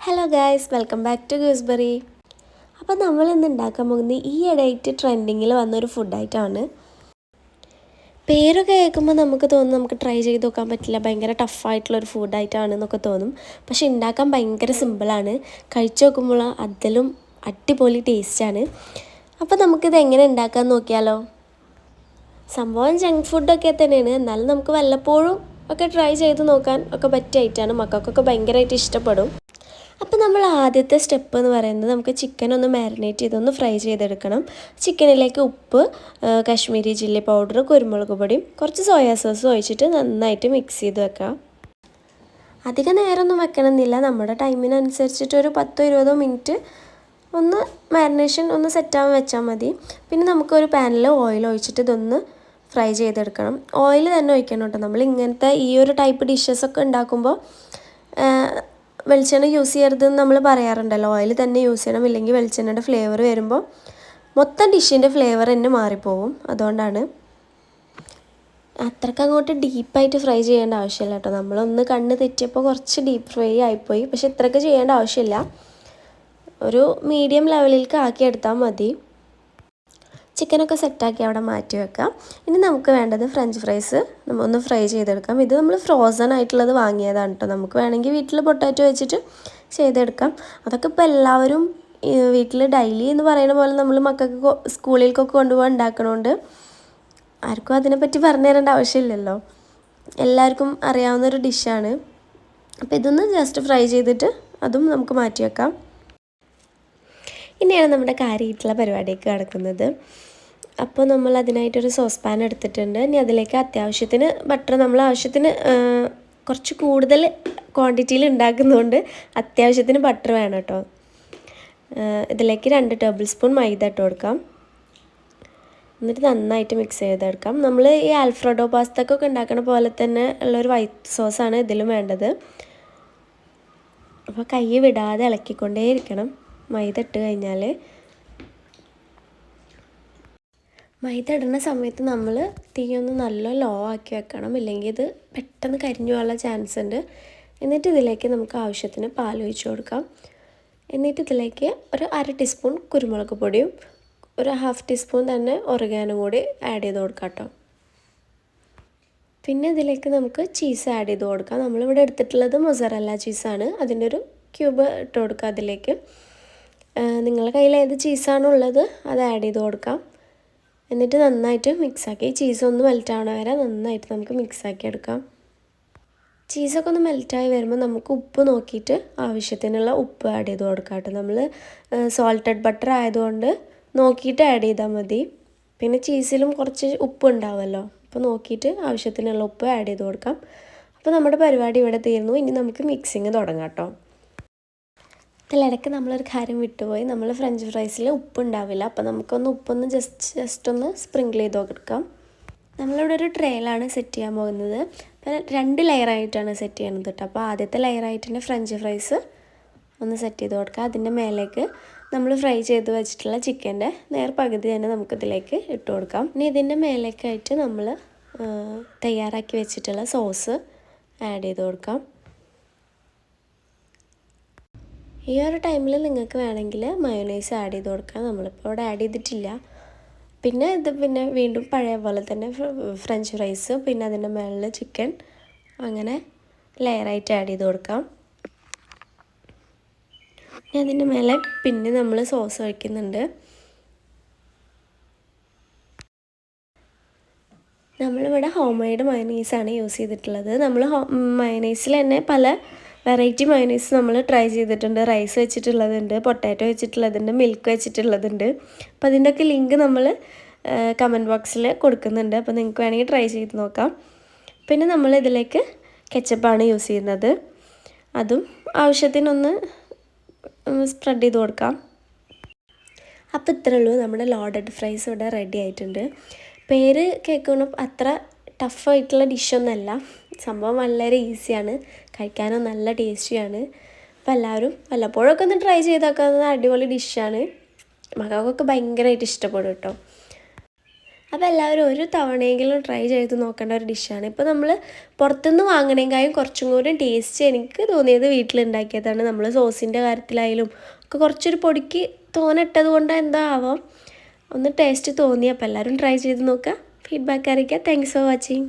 Hello guys welcome back to Gooseberry അപ്പോൾ നമ്മൾ ഇന്ന് ഉണ്ടാക്കാൻ പോകുന്നത് ഈ ഇടയായിട്ട് ട്രെൻഡിങ്ങിൽ വന്നൊരു ഫുഡായിട്ടാണ് പേരൊക്കെ കേൾക്കുമ്പോൾ നമുക്ക് തോന്നും നമുക്ക് ട്രൈ ചെയ്ത് നോക്കാൻ പറ്റില്ല ഭയങ്കര ടഫായിട്ടുള്ളൊരു ഫുഡായിട്ടാണ് എന്നൊക്കെ തോന്നും. പക്ഷെ ഉണ്ടാക്കാൻ ഭയങ്കര സിമ്പിളാണ് കഴിച്ചു നോക്കുമ്പോൾ അതിലും അടിപൊളി ടേസ്റ്റാണ് അപ്പോൾ നമുക്കിത് എങ്ങനെ ഉണ്ടാക്കാൻ നോക്കിയാലോ? സംഭവം ജങ്ക് ഫുഡൊക്കെ തന്നെയാണ്. എന്നാലും നമുക്ക് വല്ലപ്പോഴും ഒക്കെ ട്രൈ ചെയ്ത് നോക്കാൻ ഒക്കെ പറ്റിയ ഐറ്റാണ് മക്കൾക്കൊക്കെ ഭയങ്കരമായിട്ട് ഇഷ്ടപ്പെടും. അപ്പോൾ നമ്മൾ ആദ്യത്തെ സ്റ്റെപ്പ് എന്ന് പറയുന്നത് നമുക്ക് ചിക്കൻ ഒന്ന് മാരിനേറ്റ് ചെയ്തൊന്ന് ഫ്രൈ ചെയ്തെടുക്കണം. ചിക്കനിലേക്ക് ഉപ്പ് കാശ്മീരി ചില്ലി പൗഡർ കുരുമുളക് പൊടിയും കുറച്ച് സോയാ സോസും ഒഴിച്ചിട്ട് നന്നായിട്ട് മിക്സ് ചെയ്ത് വെക്കാം അധികം നേരമൊന്നും വെക്കണമെന്നില്ല. നമ്മുടെ ടൈമിനനുസരിച്ചിട്ട് ഒരു പത്തോ ഇരുപതോ മിനിറ്റ് ഒന്ന് മാരിനേഷൻ ഒന്ന് സെറ്റാവാൻ വെച്ചാൽ മതി. പിന്നെ നമുക്കൊരു പാനിൽ ഓയിൽ ഒഴിച്ചിട്ട് ഇതൊന്ന് ഫ്രൈ ചെയ്തെടുക്കണം. ഓയിൽ തന്നെ ഒഴിക്കണം കേട്ടോ. നമ്മൾ ഇങ്ങനത്തെ ഈ ഒരു ടൈപ്പ് ഡിഷസൊക്കെ ഉണ്ടാക്കുമ്പോൾ വെളിച്ചെണ്ണ യൂസ് ചെയ്യരുതെന്ന് നമ്മൾ പറയാറുണ്ടല്ലോ. ഓയിൽ തന്നെ യൂസ് ചെയ്യണം. ഇല്ലെങ്കിൽ വെളിച്ചെണ്ണയുടെ ഫ്ലേവർ വരുമ്പോൾ മൊത്തം ഡിഷിന്റെ ഫ്ലേവർ തന്നെ മാറിപ്പോവും. അതുകൊണ്ടാണ് അത്രയ്ക്ക് അങ്ങോട്ട് ഡീപ്പായിട്ട് ഫ്രൈ ചെയ്യേണ്ട ആവശ്യമില്ല കേട്ടോ. നമ്മളൊന്ന് കണ്ണ് തെറ്റിയപ്പോൾ കുറച്ച് ഡീപ്പ് ഫ്രൈ ആയിപ്പോയി. പക്ഷെ ഇത്രയ്ക്ക് ചെയ്യേണ്ട ആവശ്യമില്ല. ഒരു മീഡിയം ലെവലിലേക്ക് ആക്കിയെടുത്താൽ മതി. ചിക്കനൊക്കെ സെറ്റാക്കി അവിടെ മാറ്റി വെക്കാം. ഇനി നമുക്ക് വേണ്ടത് ഫ്രഞ്ച് ഫ്രൈസ് ഒന്ന് ഫ്രൈ ചെയ്തെടുക്കാം. ഇത് നമ്മൾ ഫ്രോസൺ ആയിട്ടുള്ളത് വാങ്ങിയതാണ് കേട്ടോ നമുക്ക് വേണമെങ്കിൽ വീട്ടിൽ പൊട്ടാറ്റോ വെച്ചിട്ട് ചെയ്തെടുക്കാം. അതൊക്കെ ഇപ്പോൾ എല്ലാവരും വീട്ടിൽ ഡെയിലി എന്ന് പറയുന്ന പോലെ നമ്മൾ മക്കൾക്ക് സ്കൂളിലേക്കൊക്കെ കൊണ്ടുപോകാൻ ഉണ്ടാക്കണോണ്ട് ആർക്കും അതിനെപ്പറ്റി പറഞ്ഞു തരേണ്ട ആവശ്യമില്ലല്ലോ. എല്ലാവർക്കും അറിയാവുന്നൊരു ഡിഷാണ് അപ്പോൾ ഇതൊന്ന് ജസ്റ്റ് ഫ്രൈ ചെയ്തിട്ട് അതും നമുക്ക് മാറ്റി വെക്കാം. ഇനിയാണ് നമ്മുടെ കാര്യമായിട്ടുള്ള പരിപാടിയൊക്കെ കിടക്കുന്നത് അപ്പോൾ നമ്മൾ അതിനായിട്ടൊരു സോസ് പാൻ എടുത്തിട്ടുണ്ട്. ഇനി അതിലേക്ക് അത്യാവശ്യത്തിന് ബട്ടർ നമ്മൾ ആവശ്യത്തിന് കുറച്ച് കൂടുതൽ ക്വാണ്ടിറ്റിയിൽ ഉണ്ടാക്കുന്നതുകൊണ്ട് അത്യാവശ്യത്തിന് ബട്ടർ വേണം കേട്ടോ. ഇതിലേക്ക് രണ്ട് ടേബിൾ സ്പൂൺ മൈദ ഇട്ട് കൊടുക്കാം. എന്നിട്ട് നന്നായിട്ട് മിക്സ് ചെയ്തെടുക്കാം. നമ്മൾ ഈ ആൽഫ്രഡോ പാസ്തക്കൊക്കെ ഉണ്ടാക്കുന്ന പോലെ തന്നെ ഉള്ളൊരു വൈറ്റ് സോസാണ് ഇതിലും വേണ്ടത്. അപ്പോൾ കൈ വിടാതെ ഇളക്കിക്കൊണ്ടേ ഇരിക്കണം മൈദ ഇട്ട് കഴിഞ്ഞാൽ മൈദ ഇടുന്ന സമയത്ത് നമ്മൾ തീ ഒന്ന് നല്ല ലോ ആക്കി വെക്കണം. ഇല്ലെങ്കിൽ ഇത് പെട്ടെന്ന് കരിഞ്ഞു പോകാനുള്ള ചാൻസ് ഉണ്ട്. എന്നിട്ട് ഇതിലേക്ക് നമുക്ക് ആവശ്യത്തിന് പാൽ ഒഴിച്ചു കൊടുക്കാം. എന്നിട്ട് ഇതിലേക്ക് ഒരു അര ടീസ്പൂൺ കുരുമുളക് പൊടിയും ഒരു ഹാഫ് ടീസ്പൂൺ തന്നെ ഒറിഗാനും കൂടി ആഡ് ചെയ്ത് കൊടുക്കാം കേട്ടോ. പിന്നെ ഇതിലേക്ക് നമുക്ക് ചീസ് ആഡ് ചെയ്ത് കൊടുക്കാം. നമ്മളിവിടെ എടുത്തിട്ടുള്ളത് മൊസറല്ല ചീസാണ് അതിന്റെ ഒരു ക്യൂബ് ഇട്ട് കൊടുക്കുക അതിലേക്ക്. നിങ്ങളുടെ കയ്യിൽ ഏത് ചീസാണുള്ളത് അത് ആഡ് ചെയ്ത് കൊടുക്കാം. എന്നിട്ട് നന്നായിട്ട് മിക്സാക്കി. ചീസ് ഒന്ന് മെൽറ്റാവണ വരെ നന്നായിട്ട് നമുക്ക് മിക്സാക്കി എടുക്കാം. ചീസൊക്കെ ഒന്ന് മെൽറ്റായി വരുമ്പോൾ നമുക്ക് ഉപ്പ് നോക്കിയിട്ട് ആവശ്യത്തിനുള്ള ഉപ്പ് ആഡ് ചെയ്ത് കൊടുക്കാം കേട്ടോ. നമ്മൾ സോൾട്ടഡ് ബട്ടർ ആയതുകൊണ്ട് നോക്കിയിട്ട് ആഡ് ചെയ്താൽ മതി. പിന്നെ ചീസിലും കുറച്ച് ഉപ്പ് ഉണ്ടാവുമല്ലോ. അപ്പോൾ നോക്കിയിട്ട് ആവശ്യത്തിനുള്ള ഉപ്പ് ആഡ് ചെയ്ത് കൊടുക്കാം. അപ്പോൾ നമ്മുടെ പരിപാടി ഇവിടെ തീർന്നു. ഇനി നമുക്ക് മിക്സിങ് തുടങ്ങാം കേട്ടോ. ഇതിലിടയ്ക്ക് നമ്മളൊരു കാര്യം വിട്ടുപോയി. നമ്മൾ ഫ്രഞ്ച് ഫ്രൈസിൽ ഉപ്പുണ്ടാവില്ല. അപ്പോൾ നമുക്കൊന്ന് ഉപ്പൊന്ന് ജസ്റ്റ് ജസ്റ്റ് ഒന്ന് സ്പ്രിങ്കിൾ ചെയ്ത് കൊടുക്കാം. നമ്മളിവിടെ ഒരു ട്രെയിലാണ് സെറ്റ് ചെയ്യാൻ പോകുന്നത്. അപ്പോൾ രണ്ട് ലെയറായിട്ടാണ് സെറ്റ് ചെയ്യുന്നത് കേട്ടോ അപ്പോൾ ആദ്യത്തെ ലെയറായിട്ട് തന്നെ ഫ്രഞ്ച് ഫ്രൈസ് ഒന്ന് സെറ്റ് ചെയ്ത് കൊടുക്കുക അതിന്റെ മേലേക്ക് നമ്മൾ ഫ്രൈ ചെയ്ത് വെച്ചിട്ടുള്ള ചിക്കന്റെ നേർ പകുതി തന്നെ നമുക്കിതിലേക്ക് ഇട്ട് കൊടുക്കാം. ഇനി ഇതിന്റെ മേലേക്കായിട്ട് നമ്മൾ തയ്യാറാക്കി വെച്ചിട്ടുള്ള സോസ് ആഡ് ചെയ്ത് കൊടുക്കാം. ഈ ഒരു ടൈമിൽ നിങ്ങൾക്ക് വേണമെങ്കിൽ മയോണൈസ് ആഡ് ചെയ്ത് കൊടുക്കാം. നമ്മളിപ്പോൾ അവിടെ ആഡ് ചെയ്തിട്ടില്ല. പിന്നെ ഇത് പിന്നെ വീണ്ടും പഴയ പോലെ തന്നെ ഫ്രഞ്ച് ഫ്രൈസ് പിന്നെ അതിന്റെ മേളിൽ ചിക്കൻ അങ്ങനെ ലെയറായിട്ട് ആഡ് ചെയ്ത് കൊടുക്കാം. പിന്നെ അതിന്റെ മേലെ പിന്നെ നമ്മൾ സോസ് ഒഴിക്കുന്നുണ്ട്. നമ്മളിവിടെ ഹോം മെയ്ഡ് മയനൈസാണ് യൂസ് ചെയ്തിട്ടുള്ളത്. നമ്മൾ ഹോ മയനൈസിൽ തന്നെ പല വെറൈറ്റി മയോനൈസ് നമ്മൾ ട്രൈ ചെയ്തിട്ടുണ്ട്. റൈസ് വെച്ചിട്ടുള്ളതുണ്ട് പൊട്ടാറ്റോ വെച്ചിട്ടുള്ളതുണ്ട് മിൽക്ക് വെച്ചിട്ടുള്ളതുണ്ട്. അപ്പോൾ അതിന്റെയൊക്കെ ലിങ്ക് നമ്മൾ കമന്റ് ബോക്സിൽ കൊടുക്കുന്നുണ്ട്. അപ്പോൾ നിങ്ങൾക്ക് വേണമെങ്കിൽ ട്രൈ ചെയ്ത് നോക്കാം. പിന്നെ നമ്മൾ ഇതിലേക്ക് കെച്ചപ്പാണ് യൂസ് ചെയ്യുന്നത്. അതും ആവശ്യത്തിനൊന്ന് സ്പ്രെഡ് ചെയ്ത് കൊടുക്കാം. അപ്പോൾ ഇത്രയുള്ളൂ നമ്മുടെ ലോഡഡ് ഫ്രൈസ് ഇവിടെ റെഡി ആയിട്ടുണ്ട്. പേര് കേൾക്കണം അത്ര ടഫായിട്ടുള്ള ഡിഷൊന്നുമല്ല സംഭവം വളരെ ഈസിയാണ്. കഴിക്കാനും നല്ല ടേസ്റ്റിയാണ്. അപ്പോൾ എല്ലാവരും വല്ലപ്പോഴൊക്കെ ഒന്ന് ട്രൈ ചെയ്താക്കുന്നത് അടിപൊളി ഡിഷാണ്. മകൾക്കൊക്കെ ഭയങ്കരമായിട്ട് ഇഷ്ടപ്പെടും കേട്ടോ. അപ്പോൾ എല്ലാവരും ഒരു തവണയെങ്കിലും ട്രൈ ചെയ്ത് നോക്കേണ്ട ഒരു ഡിഷാണ്. ഇപ്പോൾ നമ്മൾ പുറത്തുനിന്ന് വാങ്ങണമെങ്കിലും കുറച്ചും കൂടി ടേസ്റ്റ് എനിക്ക് തോന്നിയത് വീട്ടിലുണ്ടാക്കിയതാണ്. നമ്മൾ സോസിന്റെ കാര്യത്തിലായാലും ഒക്കെ കുറച്ചൊരു പൊടിക്ക് തോനിട്ടത് കൊണ്ട് എന്താ ആവാം. ഒന്ന് ടേസ്റ്റ് തോന്നി. അപ്പോൾ എല്ലാവരും ട്രൈ ചെയ്ത് നോക്കുക. ഫീഡ്ബാക്ക് അറിയിക്കുക താങ്ക്സ് ഫോർ വാച്ചിങ്